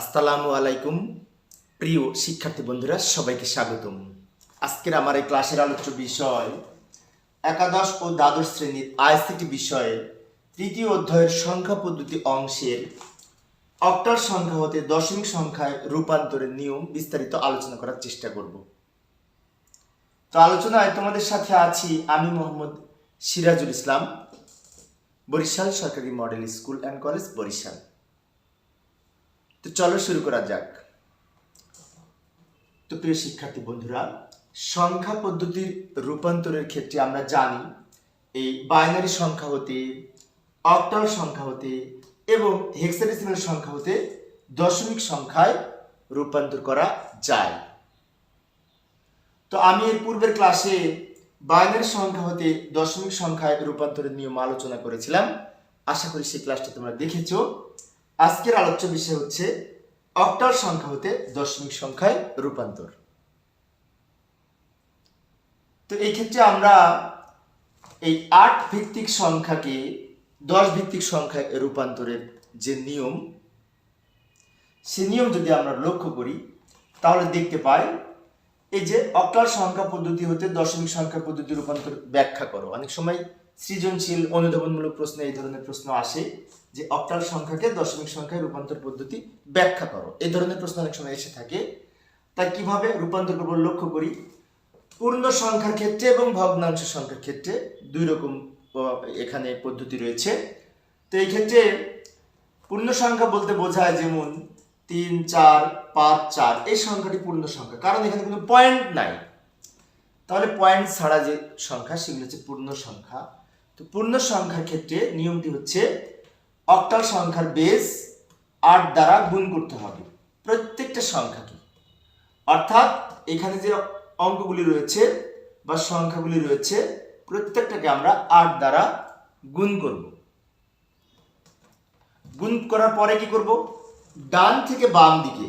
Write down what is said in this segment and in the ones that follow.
আসসালামু আলাইকুম, প্রিয় শিক্ষার্থী বন্ধুরা, সবাইকে স্বাগতম। আজকের আমার এই ক্লাসের আলোচ্য বিষয়, একাদশ ও দ্বাদশ শ্রেণির আইসিটি বিষয়ে তৃতীয় অধ্যায়ের সংখ্যা পদ্ধতি অংশের অক্টাল সংখ্যা হতে দশমিক সংখ্যায় রূপান্তরের নিয়ম বিস্তারিত আলোচনা করার চেষ্টা করব। তো আলোচনায় তোমাদের সাথে আছি আমি মোহাম্মদ সিরাজুল ইসলাম, বরিশাল সরকারি model school and college Barishal. তো চলো শুরু করা যাক। তো প্রিয় শিক্ষার্থী বন্ধুরা, সংখ্যা পদ্ধতির রূপান্তরের ক্ষেত্রে আমরা জানি এই বাইনারি সংখ্যা হতে, অক্টাল সংখ্যা হতে এবং হেক্সাডেসিমাল সংখ্যা হতে দশমিক সংখ্যায় রূপান্তর করা যায়। তো আমি এর পূর্বের ক্লাসে বাইনারি সংখ্যা হতে দশমিক সংখ্যায় রূপান্তরের নিয়ম আলোচনা করেছিলাম। আশা করি সেই ক্লাসটা তোমরা দেখেছ। আজকের আলোচ্য বিষয় হচ্ছে অক্টাল সংখ্যা হতে দশমিক সংখ্যায় রূপান্তর। তো এই ক্ষেত্রে আমরা এই আট ভিত্তিক সংখ্যাকে দশ ভিত্তিক সংখ্যায় রূপান্তরের যে নিয়ম, সে নিয়ম যদি আমরা লক্ষ্য করি, তাহলে দেখতে পাই এই যে অক্টাল সংখ্যা পদ্ধতি হতে দশমিক সংখ্যা পদ্ধতি রূপান্তর ব্যাখ্যা করো। অনেক সময় সৃজনশীল, অনুধাবনমূলক প্রশ্ন এই ধরনের প্রশ্ন আসে যে অক্টাল সংখ্যাকে দশমিক সংখ্যায় রূপান্তর পদ্ধতি ব্যাখ্যা করো। এই ধরনের প্রশ্ন অনেক সময় এসে থাকে। তাই কীভাবে রূপান্তর করব লক্ষ্য করি। পূর্ণ সংখ্যার ক্ষেত্রে এবং ভগ্নাংশ সংখ্যার ক্ষেত্রে দুই রকম এখানে পদ্ধতি রয়েছে। তো এই ক্ষেত্রে পূর্ণ সংখ্যা বলতে বোঝায় যেমন তিন, চার, পাঁচ, চার। এই সংখ্যাটি পূর্ণ সংখ্যা। কারণ এখানে কোনো পয়েন্ট নাই। তাহলে পয়েন্ট ছাড়া যে সংখ্যা, সেগুলো হচ্ছে পূর্ণ সংখ্যা। তো পূর্ণ সংখ্যার ক্ষেত্রে নিয়মটি হচ্ছে, অক্টাল সংখ্যার বেস আট দ্বারা গুণ করতে হবে প্রত্যেকটা সংখ্যাকে। অর্থাৎ এখানে যে অঙ্কগুলি রয়েছে বা সংখ্যাগুলি রয়েছে, প্রত্যেকটাকে আমরা আট দ্বারা গুণ করব। গুণ করার পরে কি করব? ডান থেকে বাম দিকে,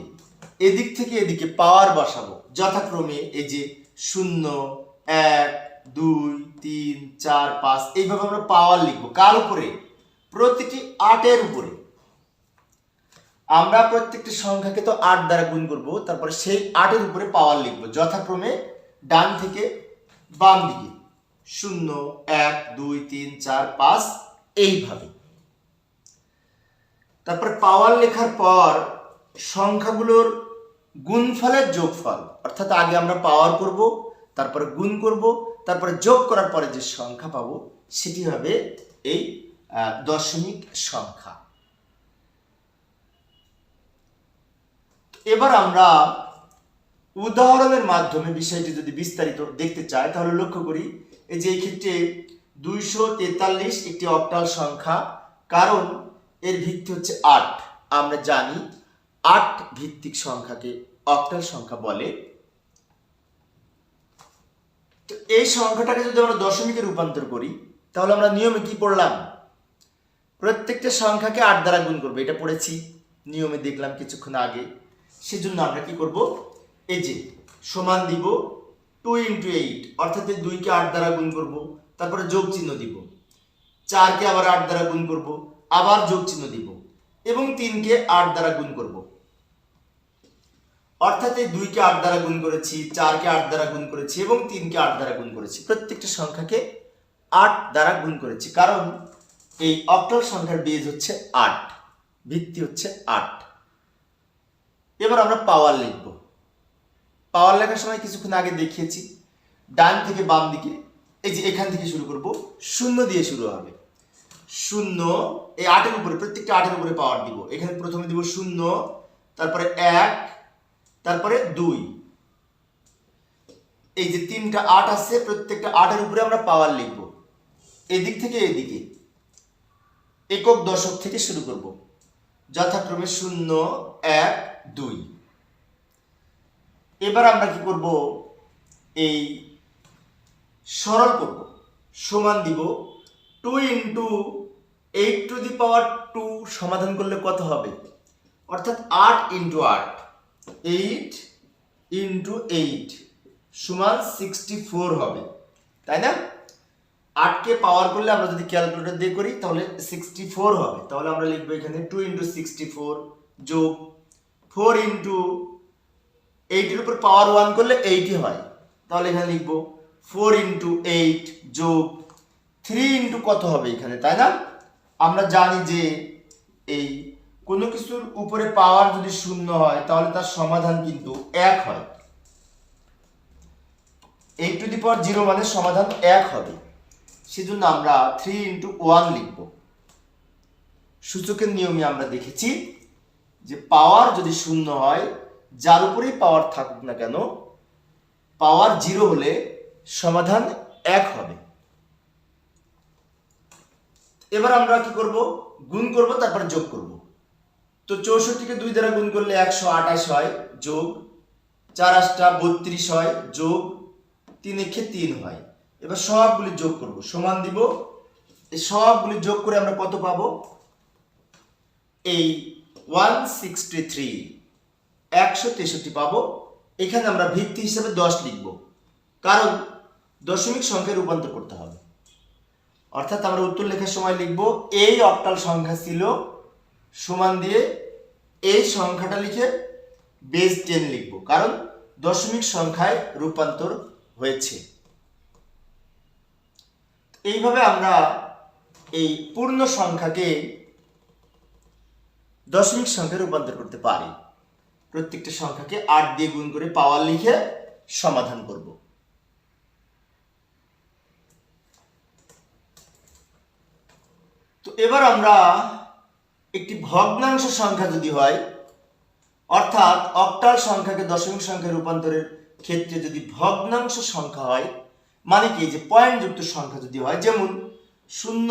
এদিক থেকে এদিকে পাওয়ার বসাবো। যথাক্রমে এই যে শূন্য, এক দুই, তিন, চার, পাঁচ, এইভাবে আমরা পাওয়ার লিখব। কার উপরে? প্রতিটি আটের উপরে। আমরা প্রত্যেকটি সংখ্যাকে তো আট দ্বারা গুণ করব, তারপরে সেই আটের উপরে পাওয়ার লিখব। যথাক্রমে ডান থেকে বাম দিকে। শূন্য, এক, দুই, তিন, চার, পাঁচ, এইভাবে। তারপর পাওয়ার লেখার পর সংখ্যাগুলোর গুণফলের যোগফল, অর্থাৎ আগে আমরা পাওয়ার করব, তারপরে গুণ করব তারপরে যোগ করার পরে যে সংখ্যা পাবো, সেটি হবে এই দশমিক সংখ্যা। এবার আমরা উদাহরণের মাধ্যমে বিষয়টি যদি বিস্তারিত দেখতে চাই, তাহলে লক্ষ্য করি, এই যে এই ক্ষেত্রে দুইশো তেতাল্লিশ একটি অক্টাল সংখ্যা, কারণ এর ভিত্তি হচ্ছে আট। আমরা জানি আট ভিত্তিক সংখ্যাকে অক্টাল সংখ্যা বলে। তো এই সংখ্যাটাকে যদি আমরা দশমিকে রূপান্তর করি, তাহলে আমরা নিয়মে কি পড়লাম? প্রত্যেকটা সংখ্যাকে আট দ্বারা গুণ করব। এটা পড়েছি, নিয়মে দেখলাম কিছুক্ষণ আগে। সেজন্য আমরা কি করব? এই যে, সমান দিব টু ইন্টু এইট, অর্থাৎ দুইকে আট দ্বারা গুণ করব, তারপরে যোগ চিহ্ন দিব। চারকে আবার আট দ্বারা গুণ করব, আবার যোগ চিহ্ন দিব, এবং তিনকে আট দ্বারা গুণ করব। অর্থাৎ এই দুইকে আট দ্বারা গুণ করেছি, চারকে আট দ্বারা গুণ করেছি এবং তিনকে আট দ্বারা গুণ করেছি। প্রত্যেকটা সংখ্যাকে আট দ্বারা গুণ করেছি। কারণ এই অক্টাল সংখ্যার বেজ হচ্ছে আট, ভিত্তি হচ্ছে আট। এবার আমরা পাওয়ার লিখব। পাওয়ার লেখার সময় কিছুক্ষণ আগে দেখিয়েছি, ডান থেকে বাম দিকে, এই যে এখান থেকে শুরু করব, শূন্য দিয়ে শুরু হবে। শূন্য, এই আটের উপরে, প্রত্যেকটা আটের উপরে পাওয়ার দিব। এখানে প্রথমে দিব শূন্য, তারপরে এক তারপরে দুই। এই যে তিনটা আট আছে, প্রত্যেকটা আটের উপরে আমরা পাওয়ার লিখব। এদিক থেকে এদিকে। একক দশক থেকে শুরু করব। যথাক্রমে শূন্য, এক, দুই। এবার আমরা কি করব? এই সরল করব। সমান দিব two into eight to the power two সমাধান করলে কত হবে? অর্থাৎ আট ইন্টু আট। এইট ইন্টু এইট সমান সিক্সটি ফোর হবে। তাই না? আটকে পাওয়ার করলে আমরা যদি ক্যালকুলেটর দিয়ে করি, তাহলে সিক্সটি ফোর হবে। তাহলে আমরা লিখব এখানে টু ইন্টু সিক্সটি ফোর যোগ ফোর ইন্টু এইটের উপর পাওয়ার ওয়ান করলে এইটই হয়। তাহলে এখানে লিখব ফোর ইন্টু এইট যোগ থ্রি ইন্টু কত হবে এখানে, তাই না? আমরা জানি যে এই কোনো কিছুর উপরে পাওয়ার যদি শূন্য হয়, তাহলে তার সমাধান কিন্তু এক হয়। Eight to the power zero মানে সমাধান এক হবে। সেজন্য আমরা থ্রি ইন্টু ওয়ান লিখব। সূচকের নিয়মে আমরা দেখেছি যে পাওয়ার যদি শূন্য হয়, যার উপরেই পাওয়ার থাকুক না কেন, পাওয়ার জিরো হলে সমাধান এক হবে। এবার আমরা কি করব? গুণ করব, তারপর যোগ করব। তো চৌষট্টিকে দুই দ্বারা গুণ করলে একশো আঠাশ হয়, যোগ চার আটটা বত্রিশ হয়, যোগ তিন একে তিন হয়। এবার সবগুলি যোগ করব, সমান দিব। এই সবগুলি যোগ করে আমরা কত পাবো? এই ওয়ান সিক্সটি থ্রি, একশো তেষট্টি পাবো। এখানে আমরা ভিত্তি হিসেবে দশ লিখব, কারণ দশমিক সংখ্যায় রূপান্তর করতে হবে। অর্থাৎ আমরা উত্তর লেখার সময় লিখব, এই অক্টাল সংখ্যা ছিল সমান দিয়ে এই সংখ্যাটা লিখে বেস টেন লিখব, কারণ দশমিক সংখ্যায় রূপান্তর হয়েছে। এইভাবে আমরা এই পূর্ণ সংখ্যাকে দশমিক সংখ্যায় রূপান্তর করতে পারি। প্রত্যেকটা সংখ্যাকে আট দিয়ে গুণ করে পাওয়ার লিখে সমাধান করব। তো এবার আমরা একটি ভগ্নাংশ সংখ্যা যদি হয়, অর্থাৎ অক্টাল সংখ্যাকে দশমিক সংখ্যায় রূপান্তরের ক্ষেত্রে যদি ভগ্নাংশ সংখ্যা হয় মানে কি? যে পয়েন্ট যুক্ত সংখ্যা যদি হয়, যেমন শূন্য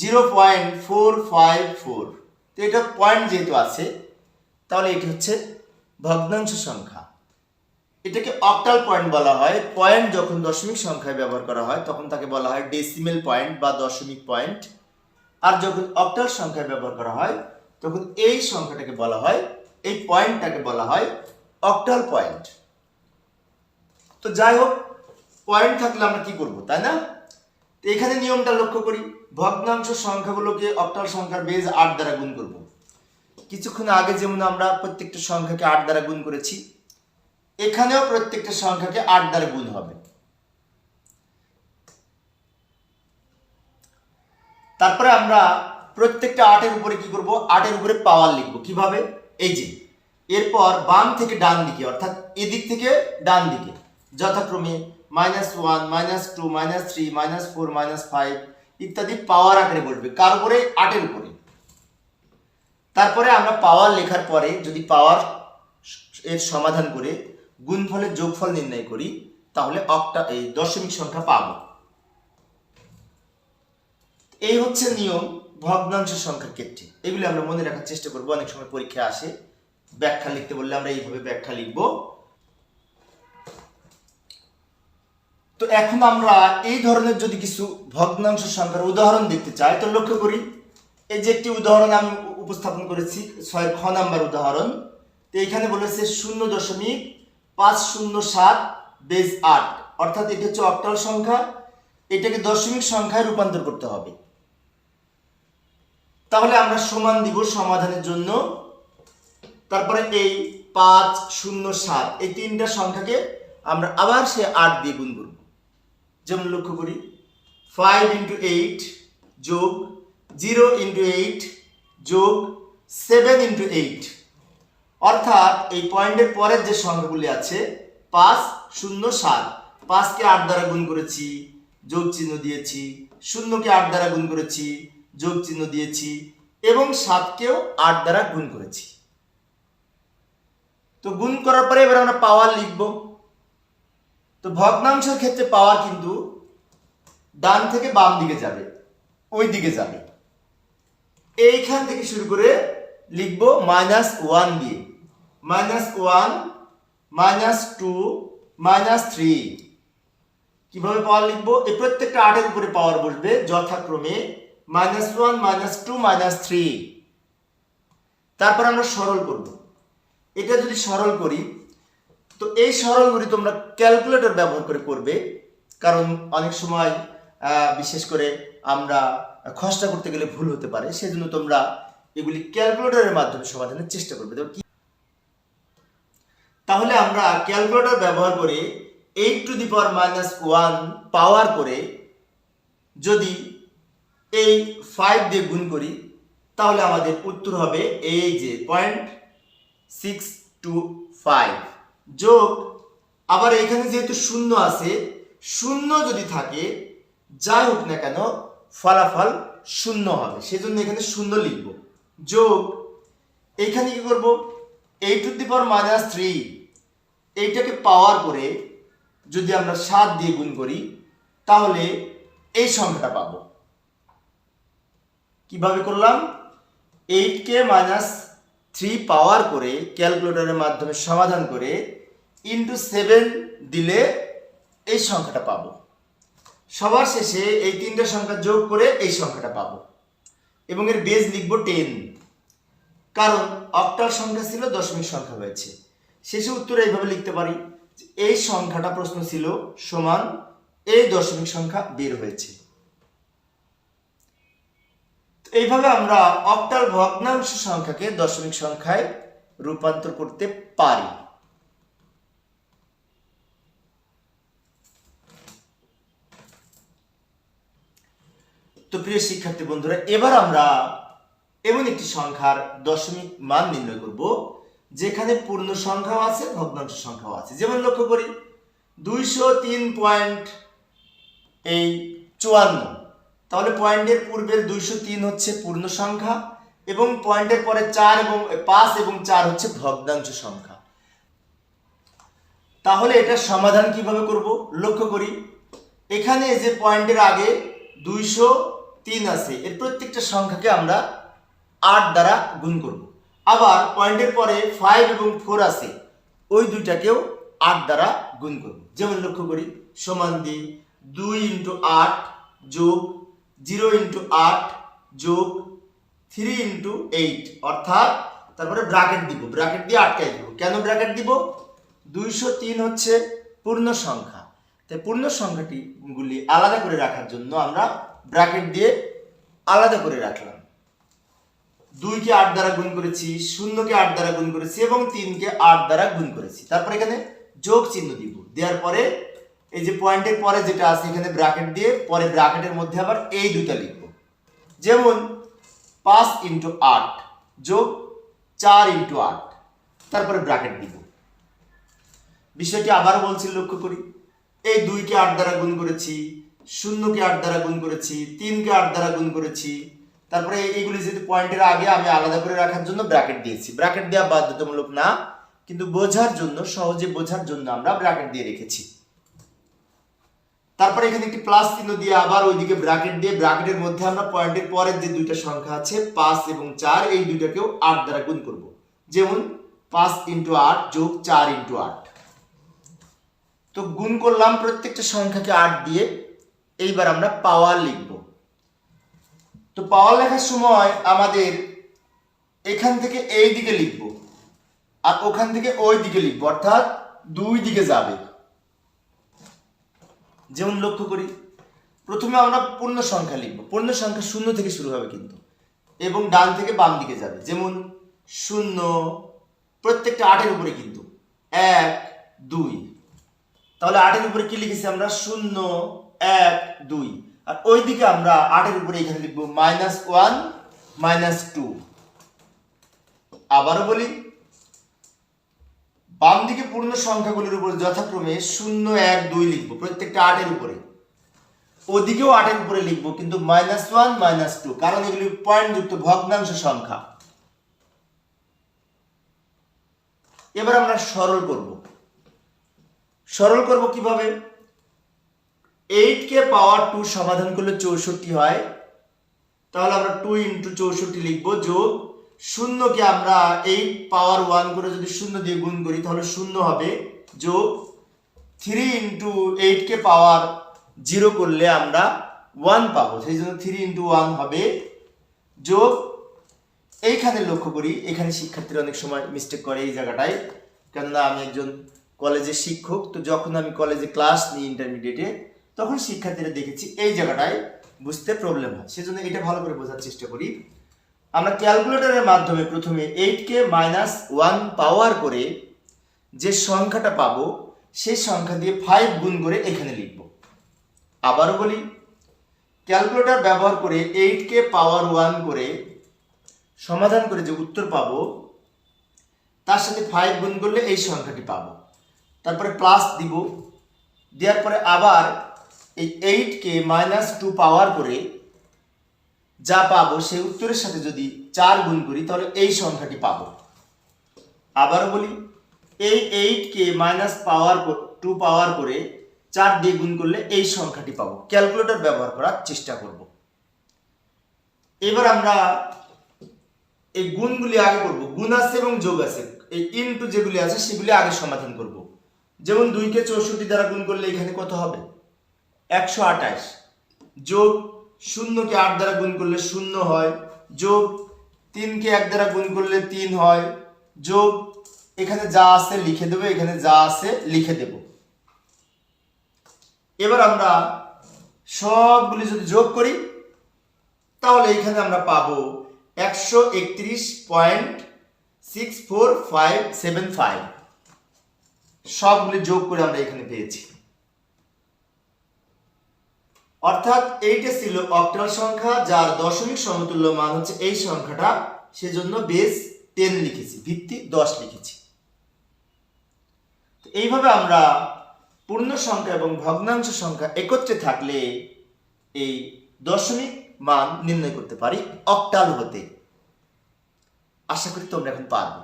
zero point four five four তো এটা পয়েন্ট যেহেতু আছে, তাহলে এটি হচ্ছে ভগ্নাংশ সংখ্যা। এটাকে অক্টাল পয়েন্ট বলা হয়। পয়েন্ট যখন দশমিক সংখ্যায় ব্যবহার করা হয়, তখন তাকে বলা হয় ডেসিমেল পয়েন্ট বা দশমিক পয়েন্ট আর যখন অক্টাল সংখ্যা ব্যবহার করা হয়, তখন এই সংখ্যাটাকে বলা হয়, এই পয়েন্টটাকে বলা হয় অক্টাল পয়েন্ট তো যাই হোক পয়েন্ট থাকলে আমরা কি করব, তাই না? তো এখানে নিয়মটা লক্ষ্য করি, ভগ্নাংশ সংখ্যাগুলোকে অক্টাল সংখ্যার বেজ আট দ্বারা গুণ করব। কিছুক্ষণ আগে যেমন আমরা প্রত্যেকটা সংখ্যাকে আট দ্বারা গুণ করেছি, এখানেও প্রত্যেকটা সংখ্যাকে আট দ্বারা গুণ হবে। তারপরে আমরা প্রত্যেকটা আটের উপরে কি করব? আটের উপরে পাওয়ার লিখব। কীভাবে? এই যে, এরপর বাম থেকে ডান দিকে, অর্থাৎ এদিক থেকে ডান দিকে, যথাক্রমে minus one minus two minus three minus four minus five ইত্যাদি পাওয়ার আকারে বলবে। কার উপরে? আটের উপরে। তারপরে আমরা পাওয়ার লেখার পরে যদি পাওয়ার এর সমাধান করে গুণফলের যোগফল নির্ণয় করি, তাহলে অক্টা এই দশমিক সংখ্যা পাবো। এই হচ্ছে নিয়ম ভগ্নাংশ সংখ্যার ক্ষেত্রে। এগুলি আমরা মনে রাখার চেষ্টা করব, অনেক সময় পরীক্ষা আসে। ব্যাখ্যা লিখতে বললে আমরা এইভাবে ব্যাখ্যা লিখব। তো এখন আমরা এই ধরনের যদি কিছু ভগ্নাংশ সংখ্যার উদাহরণ দেখতে চাই, তো লক্ষ্য করি, এই যে একটি উদাহরণ আমি উপস্থাপন করেছি ছয় খ নাম্বার উদাহরণ। তো এখানে বলেছে শূন্য দশমিক পাঁচ শূন্য সাত বেজ আট। অর্থাৎ এটি হচ্ছে অক্টাল সংখ্যা। এটাকে দশমিক সংখ্যায় রূপান্তর করতে হবে। তাহলে আমরা সমান দিব সমাধানের জন্য। তারপরে এই পাঁচ, শূন্য, সাত, এই তিনটা সংখ্যাকে আমরা আবার সে আট দিয়ে গুণ করব। যেমন লক্ষ্য করি ফাইভ ইন্টু এইট যোগ জিরো ইন্টু এইট যোগ সেভেন ইন্টু এইট অর্থাৎ এই পয়েন্টের পরের যে সংখ্যাগুলি আছে, পাঁচ, শূন্য, সাত, পাঁচকে আট দ্বারা গুণ করেছি, যোগ চিহ্ন দিয়েছি, শূন্যকে আট দ্বারা গুণ করেছি যোগ চিহ্ন দিয়েছি এবং সাতকেও আট দ্বারা গুণ করেছি। তো গুণ করার পরে এবার আমরা পাওয়ার লিখব। তো ভগ্নাংশের ক্ষেত্রে পাওয়ার কিন্তু ডান থেকে বাম দিকে যাবে, ওই দিকে যাবে। এইখান থেকে শুরু করে লিখব মাইনাস ওয়ান দিয়ে। Minus one minus two minus three কীভাবে পাওয়ার লিখব? এই প্রত্যেকটা আটের উপরে পাওয়ার বসবে যথাক্রমে minus one, minus two, minus three. তারপর আমরা সরল করব। এটা যদি সরল করি, তো এই সরলগুলি তোমরা ক্যালকুলেটর ব্যবহার করে করবে, কারণ অনেক সময় বিশেষ করে আমরা খসড়া করতে গেলে ভুল হতে পারে, সেজন্য তোমরা এগুলি ক্যালকুলেটরের মাধ্যমে সমাধানের চেষ্টা করবে। তো কি? তাহলে আমরা ক্যালকুলেটর ব্যবহার করে eight to the power minus one power করে যদি এই ফাইভ দিয়ে গুণ করি, তাহলে আমাদের উত্তর হবে এই যে পয়েন্ট সিক্স টু ফাইভ যোগ, আবার এখানে যেহেতু শূন্য আছে, শূন্য যদি থাকে, যাই হোক না কেন, ফলাফল শূন্য হবে। সেজন্য এখানে শূন্য লিখব। যোগ এইখানে কি করব? এই to the power minus three এইটাকে পাওয়ার করে যদি আমরা সাত দিয়ে গুণ করি, তাহলে এই সংখ্যাটা পাবো। কীভাবে করলাম? এইট কে মাইনাস থ্রি পাওয়ার করে ক্যালকুলেটরের মাধ্যমে সমাধান করে ইন্টু সেভেন দিলে এই সংখ্যাটা পাবো। সবার শেষে এই তিনটা সংখ্যা যোগ করে এই সংখ্যাটা পাবো। এবং এর বেজ লিখব টেন কারণ অক্টাল সংখ্যা ছিল দশমিক সংখ্যা হয়েছে। শেষে উত্তরে এইভাবে লিখতে পারি এই সংখ্যাটা প্রশ্ন ছিল সমান এই দশমিক সংখ্যা বের হয়েছে। এইভাবে আমরা অক্টাল ভগ্নাংশ সংখ্যাকে দশমিক সংখ্যায় রূপান্তর করতে পারি। তো প্রিয় শিক্ষার্থী বন্ধুরা, এবার আমরা এমন একটি সংখ্যার দশমিক মান নির্ণয় করব, যেখানে পূর্ণ সংখ্যাও আছে, ভগ্নাংশ সংখ্যাও আছে। যেমন লক্ষ্য করি, দুইশো তিন পয়েন্ট এই চুয়ান্ন। তাহলে পয়েন্টের পূর্বের দুইশো তিন হচ্ছে পূর্ণ সংখ্যা এবং পয়েন্টের পরে চার এবং পাঁচ এবং চার হচ্ছে ভগ্নাংশ সংখ্যা। তাহলে এটার সমাধান কীভাবে করব? লক্ষ্য করি, এখানে যে পয়েন্টের আগে দুইশো তিন আছে, এর প্রত্যেকটা সংখ্যাকে আমরা আট দ্বারা গুণ করব। আবার পয়েন্টের পরে ফাইভ এবং ফোর আছে, ওই দুইটাকেও আট দ্বারা গুণ করব। যেমন লক্ষ্য করি, সমান দিই দুই ইন্টু আট যোগ জিরো ইন্টু আট যোগ থ্রি ইন্টু এইট। অর্থাৎ তারপরে ব্র্যাকেট দিব। ব্র্যাকেট দিয়ে আটকাই দিব। কেন ব্র্যাকেট দিব? দুইশো তিন হচ্ছে পূর্ণ সংখ্যা। তাই পূর্ণ সংখ্যাটি গুলি আলাদা করে রাখার জন্য আমরা ব্র্যাকেট দিয়ে আলাদা করে রাখলাম। দুইকে আট দ্বারা গুণ করেছি, শূন্যকে আট দ্বারা গুণ করেছি এবং তিনকে আট দ্বারা গুণ করেছি। তারপর এখানে যোগ চিহ্ন দিব। দেওয়ার পরে এই যে পয়েন্টের পরে যেটা আছে এখানে ব্র্যাকেট দিয়ে পরে ব্র্যাকেটের মধ্যে আবার এই দুইটা লিখব। যেমন পাঁচ ইন্টু আট যোগ চার ইন্টু আট, তারপরে ব্র্যাকেট দিব বিষয়টি আবার বলছি, লক্ষ্য করি। এই দুইকে আট দ্বারা গুণ করেছি, শূন্যকে আট দ্বারা গুণ করেছি, তিনকে আট দ্বারা গুণ করেছি, তারপরে এইগুলি যদি পয়েন্টের আগে আমি আলাদা করে রাখার জন্য ব্র্যাকেট দিয়েছি। ব্র্যাকেট দেওয়া বাধ্যতামূলক না, কিন্তু বোঝার জন্য, সহজে বোঝার জন্য আমরা ব্র্যাকেট দিয়ে রেখেছি। তারপরে এখানে একটি প্লাস চিহ্ন দিয়ে আবার ওইদিকে ব্র্যাকেট দিয়ে ব্র্যাকেটের মধ্যে আমরা পয়েন্টের পরের যে দুইটা সংখ্যা আছে, পাঁচ এবং চার, এই দুইটাকেও আট দ্বারা গুণ করব। যেমন পাঁচ ইন্টু আট যোগ চার ইন্টু আট। তো গুণ করলাম প্রত্যেকটা সংখ্যাকে আট দিয়ে, এইবার আমরা পাওয়ার লিখব। তো পাওয়ার লেখার সময় আমাদের এখান থেকে এই দিকে লিখব আর ওখান থেকে ওই দিকে লিখব, অর্থাৎ দুই দিকে যাবে। যেমন লক্ষ্য করি, প্রথমে আমরা পূর্ণ সংখ্যা লিখব। পূর্ণ সংখ্যা শূন্য থেকে শুরু হবে কিন্তু। এবং ডান থেকে বাম দিকে যাবে। যেমন শূন্য প্রত্যেকটা আটের উপরে কিন্তু। এক, দুই। তাহলে আটের উপরে কি লিখেছি আমরা? শূন্য, এক, দুই। আর ওই দিকে আমরা আটের উপরে এখানে লিখব মাইনাস ওয়ান, মাইনাস টু। আবারও বলি বাম দিকে পূর্ণ সংখ্যাগুলির উপর যথাক্রমে শূন্য, এক, দুই লিখব, প্রত্যেকটা আটের উপরে। ওদিকেও আটের উপরে লিখব, কিন্তু মাইনাস ওয়ান মাইনাস টু কারণ এগুলি পয়েন্ট যুক্ত ভগ্নাংশ সংখ্যা। এবার আমরা সরল করব। সরল করব কীভাবে? এইট কে পাওয়ার টু সমাধান করলে চৌষট্টি হয়। তাহলে আমরা টু ইন্টু চৌষট্টি লিখব যোগ শূন্যকে আমরা এইট পাওয়ার ওয়ান করে যদি শূন্য দিয়ে গুণ করি, তাহলে শূন্য হবে। যোগ থ্রি ইন্টু এইটকে পাওয়ার জিরো করলে আমরা ওয়ান পাবো। সেই জন্য থ্রি ইন্টু ওয়ান হবে। যোগ এইখানে লক্ষ্য করি, এখানে শিক্ষার্থীরা অনেক সময় মিস্টেক করে এই জায়গাটায়। কেননা আমি একজন কলেজের শিক্ষক, তো যখন আমি কলেজে ক্লাস নিই ইন্টারমিডিয়েটে তখন শিক্ষার্থীরা দেখেছি এই জায়গাটায় বুঝতে প্রবলেম হয়। সেজন্য এটা ভালো করে বোঝার চেষ্টা করি। আমরা ক্যালকুলেটরের মাধ্যমে প্রথমে এইটকে মাইনাস ওয়ান পাওয়ার করে যে সংখ্যাটা পাবো, সেই সংখ্যা দিয়ে ফাইভ গুণ করে এখানে লিখব। আবারও বলি, ক্যালকুলেটর ব্যবহার করে এইটকে পাওয়ার ওয়ান করে সমাধান করে যে উত্তর পাবো, তার সাথে ফাইভ গুণ করলে এই সংখ্যাটি পাব। তারপরে প্লাস দিব, দেওয়ার পরে আবার এই এইটকে মাইনাস টু পাওয়ার করে যা পাবো সেই উত্তরের সাথে যদি চার গুণ করি, তাহলে এই সংখ্যাটি পাবো। আবারও বলি, এই এইটকে মাইনাস পাওয়ার টু পাওয়ার করে চার দিয়ে গুণ করলে এই সংখ্যাটি পাবো। ক্যালকুলেটর ব্যবহার করার চেষ্টা করব। এবার আমরা এই গুণগুলি আগে করব। গুণ আছে এবং যোগ আছে। এই ইনটু যেগুলি আছে, সেগুলি আগে সমাধান করব। যেমন দুইকে চৌষট্টি দ্বারা গুণ করলে এখানে কত হবে? একশো আঠাশ। যোগ শূন্যকে আট দ্বারা গুণ করলে শূন্য হয়। যোগ তিনকে এক দ্বারা গুণ করলে তিন হয়। যোগ এখানে যা আছে লিখে দেবো, এখানে যা আছে লিখে দেব। এবার আমরা সবগুলি যদি যোগ করি, তাহলে এখানে আমরা পাবো একশো একত্রিশ point six four five seven five. সবগুলি যোগ করে আমরা এখানে পেয়েছি। অর্থাৎ এইটা ছিল অক্টাল সংখ্যা, যার দশমিক সমতুল্য মান হচ্ছে এই সংখ্যাটা। সেজন্য বেস টেন লিখেছি, ভিত্তি দশ লিখেছি। এইভাবে আমরা পূর্ণ সংখ্যা এবং ভগ্নাংশ সংখ্যা একত্রে থাকলে এই দশমিক মান নির্ণয় করতে পারি অক্টাল হতে। আশা করি তোমরা এখন পারবে।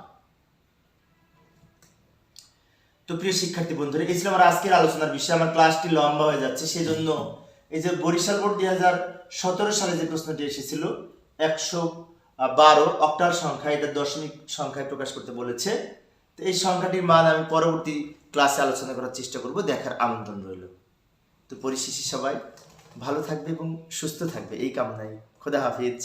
তো প্রিয় শিক্ষার্থী বন্ধুরা, এই ছিল আমার আজকের আলোচনার বিষয়। আমার ক্লাসটি লম্বা হয়ে যাচ্ছে সেই জন্য এই যে বরিশাল বোর্ড দুই হাজার সতেরো সালে যে প্রশ্নটি এসেছিল, একশো বারো অক্টাল সংখ্যা, এটা দশমিক সংখ্যায় প্রকাশ করতে বলেছে। তো এই সংখ্যাটির মান আমি পরবর্তী ক্লাসে আলোচনা করার চেষ্টা করব, দেখার আমন্ত্রণ রইল। তো পরিশেষে সবাই ভালো থাকবে এবং সুস্থ থাকবে, এই কামনায়। খোদা হাফিজ।